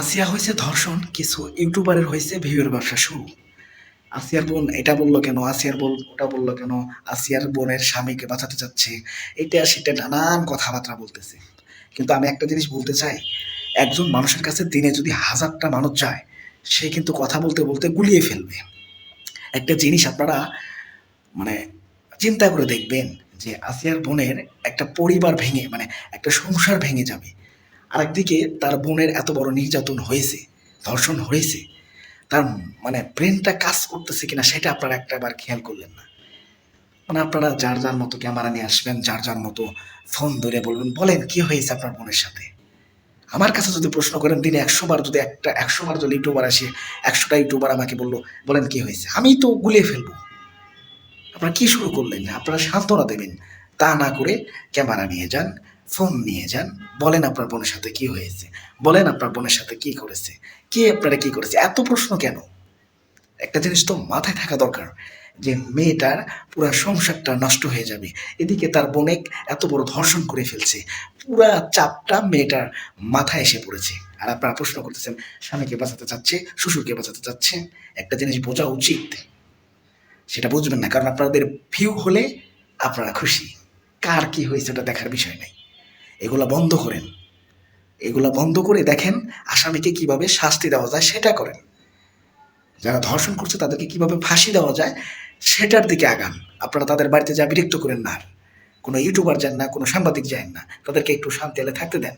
আসিয়া হয়েছে ধর্ষণ, কিছু ইউটিউবারের হয়েছে ভিউয়ের ব্যবসা শুরু। আসিয়ার বোন এটা বলল কেন? আসিয়ার বোন ওটা বলল কেন? আসিয়ার বোনের স্বামীকে বাঁচাতে চাচ্ছে এটা সেটা নানান কথাবার্তা বলতেছে। কিন্তু আমি একটা জিনিস বলতে চাই, একজন মানুষের কাছে দিনে যদি হাজারটা মানুষ যায়, সে কিন্তু কথা বলতে বলতে গুলিয়ে ফেলবে। একটা জিনিস আপনারা মানে চিন্তা করে দেখবেন যে আসিয়ার বোনের একটা পরিবার ভেঙে মানে একটা সংসার ভেঙে যাবে। আরেকদিকে তার বোনের এত বড় নির্যাতন হয়েছে, ধর্ষণ হয়েছে, তার মানে ব্রেনটা কাজ করতেছে কিনা সেটা আপনারা একটাবার খেয়াল করলেন না। মানে আপনারা যার যার মতো ক্যামেরা নিয়ে আসবেন, যার যার মতো ফোন ধরে বলবেন, বলেন কি হয়েছে আপনার বোনের সাথে? আমার কাছে যদি প্রশ্ন করেন, দিনে একশো বার যদি একটা, একশো বার যদি ইউটিউবার আসে, একশোটা ইউটিউবার আমাকে বলল, বলেন কি হয়েছে? আমি তো গুলিয়ে ফেলব। আপনারা কি শুরু করলেন? আপনারা সান্ত্বনা দেবেন। তা না করে ক্যামেরা নিয়ে যান ফোন নিয়ে যান। বলেন আপনার বোনের সাথে কি হয়েছে? বলেন আপনার বোনের সাথে কি করেছে? কে আপনারা কি করেছে? এত প্রশ্ন কেন? একটা জিনিস তো মাথায় থাকা দরকার যে মেয়েটার পুরা সংসারটা নষ্ট হয়ে যাবে। এদিকে তার বোনেক এত বড় ধর্ষণ করে ফেলছে। পুরা চাপটা মেয়েটার মাথায় এসে পড়েছে। আর আপনারা প্রশ্ন করতেছেন, স্বামীকে বাঁচাতে চাচ্ছে, শ্বশুরকে বাঁচাতে চাচ্ছে? একটা জিনিস বোঝা উচিত। সেটা বুঝবেন না, কারণ আপনাদের ভিউ হলে আপনারা খুশি। কার কি হয়েছে, ওটা দেখার বিষয় নাই। এগুলা বন্ধ করেন। এগুলো বন্ধ করে দেখেন আসামিকে কীভাবে শাস্তি দেওয়া যায়, সেটা করেন। যারা ধর্ষণ করছে, তাদেরকে কীভাবে ফাঁসি দেওয়া যায়, সেটার দিকে আগান। আপনারা তাদের বাড়িতে যা বিরক্ত করেন না কোনো ইউটিউবার যান না, কোনো সাংবাদিক যান না, তাদেরকে একটু শান্তি এলে থাকতে দেন।